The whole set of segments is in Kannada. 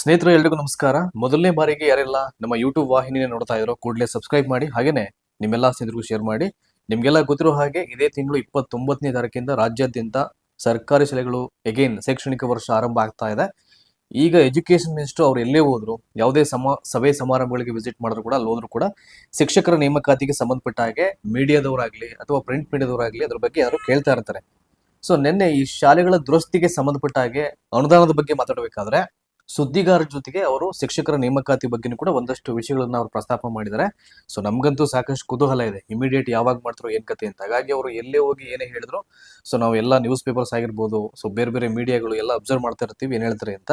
ಸ್ನೇಹಿತರು, ಎಲ್ರಿಗೂ ನಮಸ್ಕಾರ. ಮೊದಲನೇ ಬಾರಿಗೆ ಯಾರೆಲ್ಲ ನಮ್ಮ ಯೂಟ್ಯೂಬ್ ವಾಹಿನಿನ ನೋಡ್ತಾ ಇದ್ರು ಕೂಡಲೇ ಸಬ್ಸ್ಕ್ರೈಬ್ ಮಾಡಿ, ಹಾಗೇನೆ ನಿಮ್ಮೆಲ್ಲ ಸ್ನೇಹಿತರಿಗೂ ಶೇರ್ ಮಾಡಿ. ನಿಮ್ಗೆಲ್ಲ ಗೊತ್ತಿರೋ ಹಾಗೆ ಇದೇ ತಿಂಗಳು ಇಪ್ಪತ್ತೊಂಬತ್ತನೇ ತಾರೀಕಿಂದ ರಾಜ್ಯಾದ್ಯಂತ ಸರ್ಕಾರಿ ಶಾಲೆಗಳು ಎಗೇನ್ ಶೈಕ್ಷಣಿಕ ವರ್ಷ ಆರಂಭ ಆಗ್ತಾ ಇದೆ. ಈಗ ಎಜುಕೇಶನ್ ಮಿನಿಸ್ಟರ್ ಅವ್ರು ಎಲ್ಲೇ ಹೋದ್ರು, ಯಾವುದೇ ಸಮ, ಸಭೆ ಸಮಾರಂಭಗಳಿಗೆ ವಿಸಿಟ್ ಮಾಡಿದ್ರು ಕೂಡ, ಅಲ್ಲಿ ಕೂಡ, ಶಿಕ್ಷಕರ ನೇಮಕಾತಿಗೆ ಸಂಬಂಧಪಟ್ಟ ಹಾಗೆ ಮೀಡಿಯಾದವರಾಗ್ಲಿ ಅಥವಾ ಪ್ರಿಂಟ್ ಮೀಡಿಯಾದವರಾಗ್ಲಿ ಅದ್ರ ಬಗ್ಗೆ ಯಾರು ಕೇಳ್ತಾ ಇರ್ತಾರೆ. ಸೊ ನಿನ್ನೆ ಈ ಶಾಲೆಗಳ ದುರಸ್ತಿಗೆ ಸಂಬಂಧಪಟ್ಟ ಹಾಗೆ ಅನುದಾನದ ಬಗ್ಗೆ ಮಾತಾಡಬೇಕಾದ್ರೆ ಸುದ್ದಿಗಾರರ ಜೊತೆಗೆ ಅವರು ಶಿಕ್ಷಕರ ನೇಮಕಾತಿ ಬಗ್ಗೆನೂ ಕೂಡ ಒಂದಷ್ಟು ವಿಷಯಗಳನ್ನ ಅವರು ಪ್ರಸ್ತಾಪ ಮಾಡಿದ್ದಾರೆ. ಸೊ ನಮ್ಗಂತೂ ಸಾಕಷ್ಟು ಕುತೂಹಲ ಇದೆ. ಇಮಿಡಿಯೇಟ್ ಯಾವಾಗ ಮಾಡ್ತಾರೋ ಏನ್ ಕತೆ ಅಂತ. ಹಾಗಾಗಿ ಅವರು ಎಲ್ಲೇ ಹೋಗಿ ಏನೇ ಹೇಳಿದ್ರು ಸೊ ನಾವು ಎಲ್ಲ ನ್ಯೂಸ್ ಪೇಪರ್ಸ್ ಆಗಿರ್ಬೋದು ಸೊ ಬೇರೆ ಬೇರೆ ಮೀಡಿಯಾಗಳು ಎಲ್ಲ ಅಬ್ಸರ್ವ್ ಮಾಡ್ತಾ ಇರ್ತೀವಿ, ಏನ್ ಹೇಳ್ತಾರೆ ಅಂತ.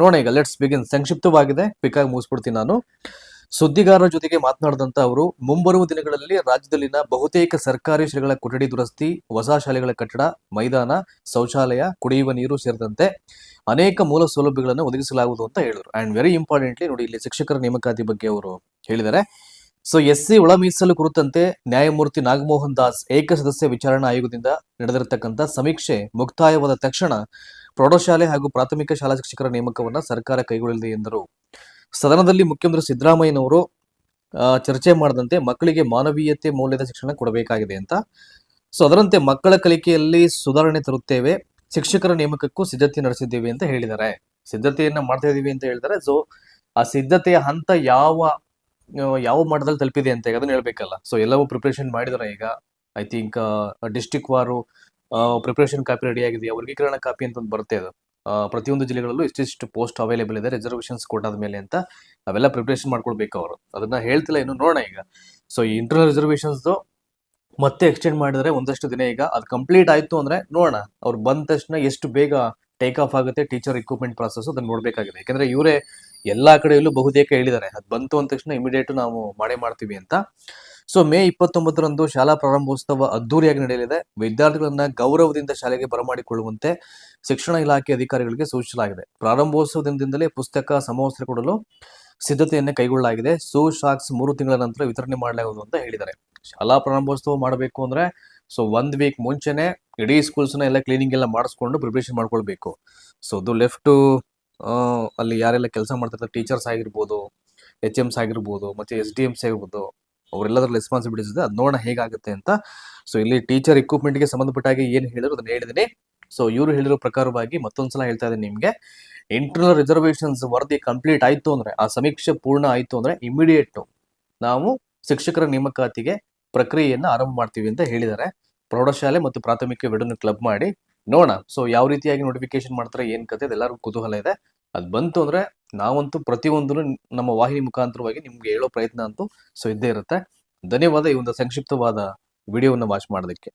ನೋಡೋಣ ಈಗ ಲೆಟ್ಸ್ ಬಿಗಿನ್ ಸಂಕ್ಷಿಪ್ತವಾಗಿದೆ. ಕ್ವಿಕ್ ಆಗಿ ಮುಗಿಸ್ಬಿಡ್ತೀನಿ ನಾನು. ಸುದ್ದಿಗಾರರ ಜೊತೆಗೆ ಮಾತನಾಡಿದಂತ ಅವರು, ಮುಂಬರುವ ದಿನಗಳಲ್ಲಿ ರಾಜ್ಯದಲ್ಲಿನ ಬಹುತೇಕ ಸರ್ಕಾರಿ ಶಾಲೆಗಳ ಕೊಠಡಿ ದುರಸ್ತಿ, ಹೊಸ ಶಾಲೆಗಳ ಕಟ್ಟಡ, ಮೈದಾನ, ಶೌಚಾಲಯ, ಕುಡಿಯುವ ನೀರು ಸೇರಿದಂತೆ ಅನೇಕ ಮೂಲ ಸೌಲಭ್ಯಗಳನ್ನು ಒದಗಿಸಲಾಗುವುದು ಅಂತ ಹೇಳಿದರು. ಅಂಡ್ ವೆರಿ ಇಂಪಾರ್ಟೆಂಟ್ಲಿ ನೋಡಿ, ಇಲ್ಲಿ ಶಿಕ್ಷಕರ ನೇಮಕಾತಿ ಬಗ್ಗೆ ಅವರು ಹೇಳಿದ್ದಾರೆ. ಸೊ ಎಸ್ ಸಿ ಒಳ ಮೀಸಲು ಕುರಿತಂತೆ ನ್ಯಾಯಮೂರ್ತಿ ನಾಗಮೋಹನ್ ದಾಸ್ ಏಕಸದಸ್ಯ ವಿಚಾರಣಾ ಆಯೋಗದಿಂದ ನಡೆದಿರತಕ್ಕಂಥ ಸಮೀಕ್ಷೆ ಮುಕ್ತಾಯವಾದ ತಕ್ಷಣ ಪ್ರೌಢಶಾಲೆ ಹಾಗೂ ಪ್ರಾಥಮಿಕ ಶಾಲಾ ಶಿಕ್ಷಕರ ನೇಮಕವನ್ನು ಸರ್ಕಾರ ಕೈಗೊಳ್ಳಲಿದೆ ಎಂದರು. ಸದನದಲ್ಲಿ ಮುಖ್ಯಮಂತ್ರಿ ಸಿದ್ದರಾಮಯ್ಯನವರು ಚರ್ಚೆ ಮಾಡದಂತೆ ಮಕ್ಕಳಿಗೆ ಮಾನವೀಯತೆ ಮೌಲ್ಯದ ಶಿಕ್ಷಣ ಕೊಡಬೇಕಾಗಿದೆ ಅಂತ. ಸೊ ಅದರಂತೆ ಮಕ್ಕಳ ಕಲಿಕೆಯಲ್ಲಿ ಸುಧಾರಣೆ ತರುತ್ತೇವೆ, ಶಿಕ್ಷಕರ ನೇಮಕಕ್ಕೂ ಸಿದ್ಧತೆ ನಡೆಸಿದ್ದೇವೆ ಅಂತ ಹೇಳಿದ್ದಾರೆ. ಸಿದ್ಧತೆಯನ್ನ ಮಾಡ್ತಾ ಇದೀವಿ ಅಂತ ಹೇಳಿದ್ದಾರೆ. ಸೊ ಆ ಸಿದ್ಧತೆಯ ಹಂತ ಯಾವ ಯಾವ ಮಟ್ಟದಲ್ಲಿ ತಲುಪಿದೆ ಅಂತ ಅದನ್ನ ಹೇಳ್ಬೇಕಲ್ಲ. ಸೊ ಎಲ್ಲವೂ ಪ್ರಿಪ್ರೇಷನ್ ಮಾಡಿದಾರೆ ಈಗ. ಐ ಥಿಂಕ್ ಡಿಸ್ಟಿಕ್ ವಾರು ಪ್ರಿಪ್ರೇಷನ್ ಕಾಪಿ ರೆಡಿ ಆಗಿದೆ ವರ್ಗೀಕರಣ ಕಾಪಿ ಅಂತ ಒಂದು ಬರುತ್ತೆ ಅದು. ಪ್ರತಿಯೊಂದು ಜಿಲ್ಲೆಗಳಲ್ಲೂ ಇಷ್ಟಿಷ್ಟು ಪೋಸ್ಟ್ ಅವೈಲೇಬಲ್ ಇದೆ ರಿಸರ್ವೇಷನ್ಸ್ ಕೊಟ್ಟಾದ ಮೇಲೆ ಅಂತ ಅವೆಲ್ಲ ಪ್ರಿಪ್ರೇಷನ್ ಮಾಡ್ಕೊಳ್ಬೇಕು ಅವರು. ಅದನ್ನ ಹೇಳ್ತಿಲ್ಲ, ಇನ್ನು ನೋಡೋಣ ಈಗ. ಸೊ ಈ ಇಂಟರ್ನಲ್ ರಿಸರ್ವೇಶನ್ಸ್ ಮತ್ತೆ ಎಕ್ಸ್ಟೆಂಡ್ ಮಾಡಿದ್ರೆ ಒಂದಷ್ಟು ದಿನ ಈಗ ಅದು ಕಂಪ್ಲೀಟ್ ಆಯ್ತು ಅಂದ್ರೆ ನೋಡೋಣ. ಅವ್ರು ಬಂದ ತಕ್ಷಣ ಎಷ್ಟು ಬೇಗ ಟೇಕ್ ಆಫ್ ಆಗುತ್ತೆ ಟೀಚರ್ ರಿಕ್ರೂಟ್ಮೆಂಟ್ ಪ್ರಾಸೆಸ್ ಅದನ್ನ ನೋಡಬೇಕಾಗಿದೆ. ಯಾಕಂದ್ರೆ ಇವರೇ ಎಲ್ಲಾ ಕಡೆಯಲ್ಲೂ ಬಹುತೇಕ ಹೇಳಿದ್ದಾರೆ. ಅದು ಬಂತು ಅಂದ ತಕ್ಷಣ ಇಮಿಡಿಯೇಟ್ ನಾವು ಮಾಡೇ ಮಾಡ್ತೀವಿ ಅಂತ. ಸೊ ಮೇ ಇಪ್ಪತ್ತೊಂಬತ್ತರಂದು ಶಾಲಾ ಪ್ರಾರಂಭೋತ್ಸವ ಅದ್ದೂರಿಯಾಗಿ ನಡೆಯಲಿದೆ. ವಿದ್ಯಾರ್ಥಿಗಳನ್ನ ಗೌರವದಿಂದ ಶಾಲೆಗೆ ಬರಮಾಡಿಕೊಳ್ಳುವಂತೆ ಶಿಕ್ಷಣ ಇಲಾಖೆ ಅಧಿಕಾರಿಗಳಿಗೆ ಸೂಚಿಸಲಾಗಿದೆ. ಪ್ರಾರಂಭೋತ್ಸವ ದಿನದಿಂದಲೇ ಪುಸ್ತಕ, ಸಮವಸ್ತ್ರ ಕೊಡಲು ಸಿದ್ಧತೆಯನ್ನು ಕೈಗೊಳ್ಳಲಾಗಿದೆ. ಸೋ ಶಾಕ್ಸ್ ಮೂರು ತಿಂಗಳ ನಂತರ ವಿತರಣೆ ಮಾಡಲಾಗುವುದು ಅಂತ ಹೇಳಿದ್ದಾರೆ. ಶಾಲಾ ಪ್ರಾರಂಭೋತ್ಸವ ಮಾಡಬೇಕು ಅಂದ್ರೆ ಸೊ ಒಂದ್ ವೀಕ್ ಮುಂಚೆನೆ ಇಡೀ ಸ್ಕೂಲ್ಸ್ನ ಎಲ್ಲ ಕ್ಲೀನಿಂಗ್ ಎಲ್ಲ ಮಾಡಿಸ್ಕೊಂಡು ಪ್ರಿಪರೇಷನ್ ಮಾಡ್ಕೊಳ್ಬೇಕು. ಸೊ ಅದು ಲೆಫ್ಟ್ ಅಲ್ಲಿ ಯಾರೆಲ್ಲ ಕೆಲಸ ಮಾಡ್ತಿರ್ತಾರೆ ಟೀಚರ್ಸ್ ಆಗಿರ್ಬೋದು ಎಚ್ ಎಮ್ಸ್ ಆಗಿರ್ಬೋದು, ಮತ್ತೆ ಎಸ್ ಡಿ ಎಮ್ಸ್ ಆಗಿರ್ಬೋದು ಅವರೆಲ್ಲದರ ರೆಸ್ಪಾನ್ಸಿಬಿಲಿಟೀಸ್ ಇದೆ. ಅದು ನೋಡೋಣ ಹೇಗಾಗುತ್ತೆ ಅಂತ. ಸೊ ಇಲ್ಲಿ ಟೀಚರ್ಗೆ ಸಂಬಂಧಪಟ್ಟ ಹಾಗೆ ಏನು ಹೇಳಿದ್ರು ಅದನ್ನ ಹೇಳಿದ್ದೀನಿ ಸೊ ಇವರು ಹೇಳಿರೋ ಪ್ರಕಾರವಾಗಿ ಮತ್ತೊಂದ್ಸಲ ಹೇಳ್ತಾ ಇದ್ದೀನಿ ನಿಮಗೆ. ಇಂಟರ್ನಲ್ ರಿಸರ್ವೇಷನ್ಸ್ ವರದಿ ಕಂಪ್ಲೀಟ್ ಆಯ್ತು ಅಂದ್ರೆ, ಆ ಸಮೀಕ್ಷೆ ಪೂರ್ಣ ಆಯಿತು ಅಂದ್ರೆ ಇಮಿಡಿಯೇಟ್ ನಾವು ಶಿಕ್ಷಕರ ನೇಮಕಾತಿಗೆ ಪ್ರಕ್ರಿಯೆಯನ್ನು ಆರಂಭ ಮಾಡ್ತೀವಿ ಅಂತ ಹೇಳಿದ್ದಾರೆ. ಪ್ರೌಢಶಾಲೆ ಮತ್ತು ಪ್ರಾಥಮಿಕ ಎರಡನ್ನು ಕ್ಲಬ್ ಮಾಡಿ ನೋಡೋಣ. ಸೊ ಯಾವ ರೀತಿಯಾಗಿ ನೋಟಿಫಿಕೇಶನ್ ಮಾಡ್ತಾರೆ, ಏನ್ ಕತೆ ಅದೆಲ್ಲರಿಗೂ ಕುತೂಹಲ ಇದೆ. ಅದು ಬಂತು ಅಂದ್ರೆ ನಾವಂತೂ ಪ್ರತಿಯೊಂದು ನಮ್ಮ ವಾಹಿನಿ ಮುಖಾಂತರವಾಗಿ ನಿಮ್ಗೆ ಹೇಳೋ ಪ್ರಯತ್ನ ಅಂತೂ ಸೊ ಇದ್ದೇ ಇರುತ್ತೆ. ಧನ್ಯವಾದ ಈ ಒಂದು ಸಂಕ್ಷಿಪ್ತವಾದ ವಿಡಿಯೋವನ್ನು ವಾಚ್ ಮಾಡೋದಕ್ಕೆ.